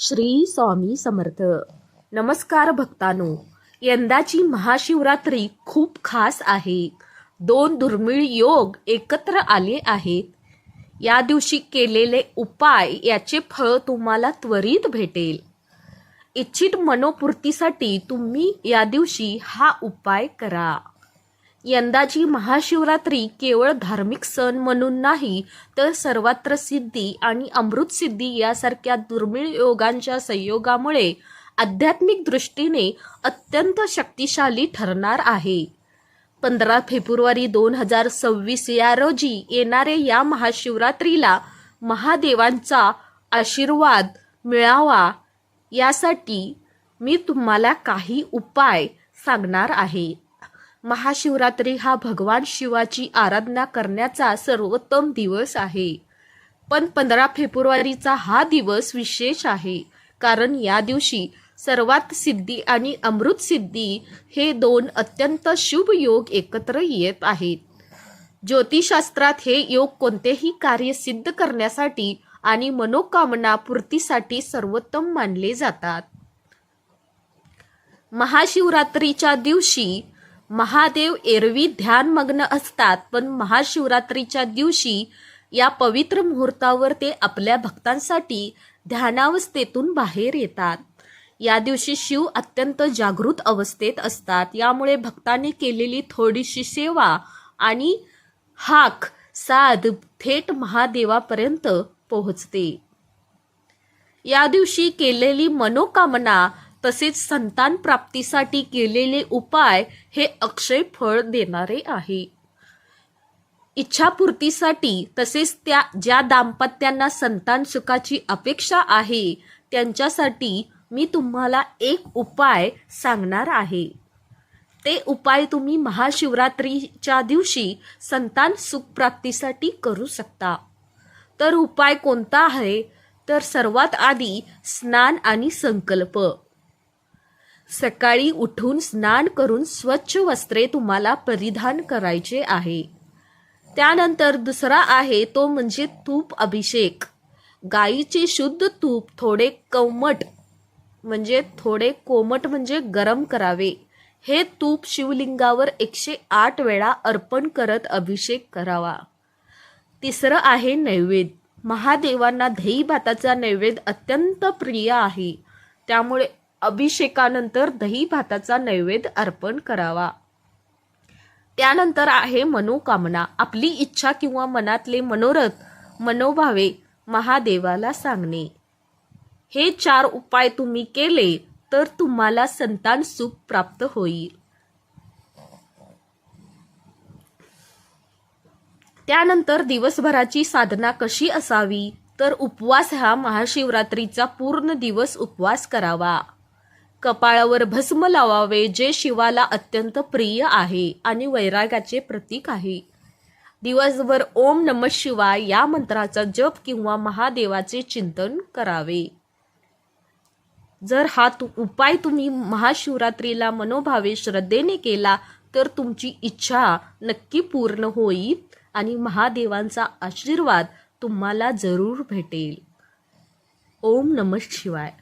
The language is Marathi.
श्री स्वामी समर्थ. नमस्कार भक्तानो. यंदाची महाशिवरात्री खूप खास आहे. दोन दुर्मिळ योग एकत्र आले आहेत. या दिवशी केलेले उपाय याचे फळ तुम्हाला त्वरित भेटेल. इच्छित मनोपूर्तीसाठी तुम्ही या दिवशी हा उपाय करा. यंदाची महाशिवरात्री केवळ धार्मिक सण म्हणून नाही तर सर्वत्र सिद्धी आणि अमृत सिद्धी यासारख्या दुर्मिळ योगांच्या संयोगामुळे आध्यात्मिक दृष्टीने अत्यंत शक्तिशाली ठरणार आहे. पंधरा फेब्रुवारी दोन हजार सव्वीस या रोजी येणारे या महाशिवरात्रीला महादेवांचा आशीर्वाद मिळावा यासाठी मी तुम्हाला काही उपाय सांगणार आहे. महाशिवरात्री हा भगवान शिवाची आराधना करण्याचा सर्वोत्तम दिवस आहे. पण पंधरा फेब्रुवारीचा हा दिवस विशेष आहे. कारण या दिवशी सर्वात सिद्धी आणि अमृत सिद्धी हे दोन अत्यंत शुभ योग एकत्र येत आहेत. ज्योतिषशास्त्रात हे योग कोणतेही कार्य सिद्ध करण्यासाठी आणि मनोकामना पूर्तीसाठी सर्वोत्तम मानले जातात. महाशिवरात्रीच्या दिवशी महादेव एरवी ध्यानमग्न असतात पण महाशिवरात्रीच्या दिवशी या पवित्र मुहूर्तावर ते आपल्या भक्तांसाठी ध्यानावस्थेतून बाहेर येतात. या दिवशी शिव अत्यंत जागृत अवस्थेत असतात. यामुळे भक्तांनी केलेली थोडीशी सेवा आणि हाक साध थेट महादेवापर्यंत पोहोचते. या दिवशी केलेली मनोकामना तसेच संतान प्राप्तीसाठी केलेले उपाय हे अक्षय फळ देणारे आहे. इच्छापूर्तीसाठी तसेच त्या ज्या दाम्पत्यांना संतान सुखाची अपेक्षा आहे त्यांच्यासाठी मी तुम्हाला एक उपाय सांगणार आहे. ते उपाय तुम्ही महाशिवरात्रीच्या दिवशी संतान सुख प्राप्तीसाठी करू शकता. तर उपाय कोणता आहे? तर सर्वात आधी स्नान आणि संकल्प. सकाळी उठून स्नान करून स्वच्छ वस्त्रे तुम्हाला परिधान करायचे आहे. त्यानंतर दुसरा आहे तो म्हणजे तूप अभिषेक. गाईचे शुद्ध तूप थोडे कोमट म्हणजे थोडे कोमट म्हणजे गरम करावे. हे तूप शिवलिंगावर एकशे आठ वेळा अर्पण करत अभिषेक करावा. तिसरं आहे नैवेद्य महादेवांना धेईभाताचा भाताचा नैवेद्य अत्यंत प्रिय आहे. त्यामुळे अभिषेकानंतर दही भाताचा नैवेद्य अर्पण करावा. त्यानंतर आहे मनोकामना. आपली इच्छा किंवा मनातले मनोरथ मनोभावे महादेवाला सांगणे. हे चार उपाय तुम्ही केले तर तुम्हाला संतान सुख प्राप्त होईल. त्यानंतर दिवसभराची साधना कशी असावी? तर उपवास हा महाशिवरात्रीचा पूर्ण दिवस उपवास करावा. कपाळावर भस्म लावावे जे शिवाला अत्यंत प्रिय आहे आणि वैराग्याचे प्रतीक आहे. दिवसभर ओम नम शिवाय या मंत्राचा जप किंवा महादेवाचे चिंतन करावे. जर हा तु उपाय तुम्ही महाशिवरात्रीला मनोभावे श्रद्धेने केला तर तुमची इच्छा नक्की पूर्ण होईल आणि महादेवांचा आशीर्वाद तुम्हाला जरूर भेटेल. ओम नम शिवाय.